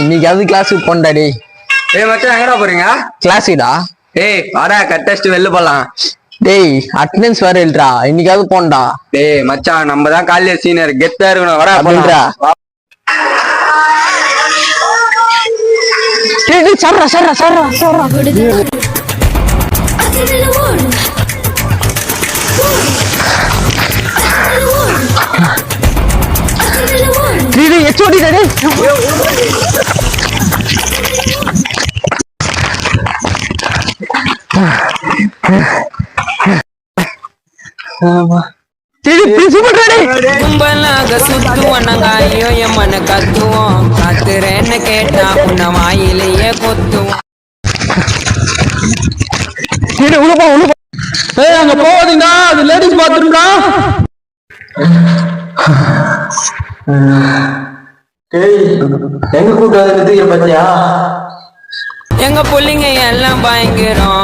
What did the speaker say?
இன்னைக்காவது கிளாஸுக்கு போண்டா டேய். ஏய் மச்சான் எங்கடா போறீங்க? கிளாஸுடா டேய் வாடா கட் டெஸ்ட் வெளில போலாம். டேய் அட்டெண்டன்ஸ் வர இல்லடா. இன்னைக்காவது போண்டா டேய் மச்சான் நம்ம தான் காலையில சீனியர் கெத்தா இருக்கணும். வாடா போண்டா டேய் டேய் சர்றா சர்றா சர்றா சர்றா. த்ரீ டேய் கும்பலாக சுத்துவோம் நாங்க ஐயோ எம்மன கத்துவோம். கத்துறேன்னு கேட்டா உன்ன வாயிலேயே கொத்துவோம். உள்ள ஏய் அங்க அது லேடிஸ் பாத்ரூம்டா எங்க கூட்டாது பத்தியா? எங்க புள்ளைங்க எல்லாம் பயங்கரம்.